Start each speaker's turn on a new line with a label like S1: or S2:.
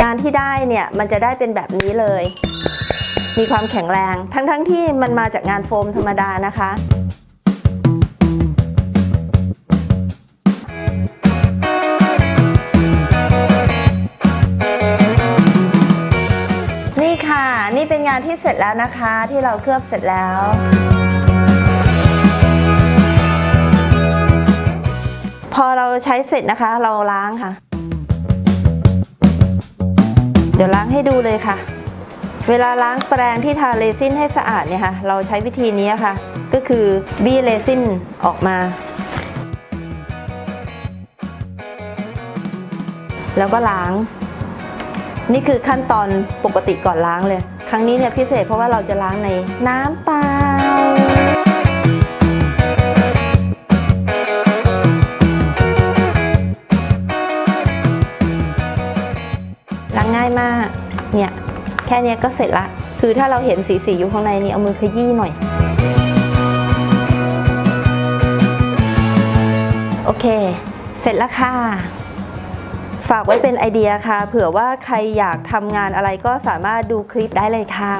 S1: งานที่ได้เนี่ยมันจะได้เป็นแบบนี้เลย มีความแข็งแรง ทั้งๆทที่มันมาจากงานโฟมธรรมดานะคะ นี่ค่ะนี่เป็นงานที่เสร็จแล้วนะคะที่เราเคลือบเสร็จแล้วพอเราใช้เสร็จนะคะ เราล้างค่ะ ดี๋ยวล้างให้ดูเลยค่ะ เวลาล้างแปรงที่ทาเรซินให้สะอาดเนี่ยค่ะ เราใช้วิธีนี้ค่ะ ก็คือบี้เรซินออกมา แล้วก็ล้าง นี่คือขั้นตอนปกติก่อนล้างเลย ครั้งนี้เนี่ยพิเศษเพราะว่าเราจะล้างในน้ำเปล่า ล้างง่ายมาก เนี่ย แค่เนี้ยก็เสร็จละ คือถ้าเราเห็นสีสีอยู่ข้างในนี่เอามือขยี้หน่อย โอเค เสร็จแล้วค่ะฝากไว้เป็นไอเดียค่ะ เผื่อว่าใครอยากทำงานอะไรก็สามารถดูคลิปได้เลยค่ะ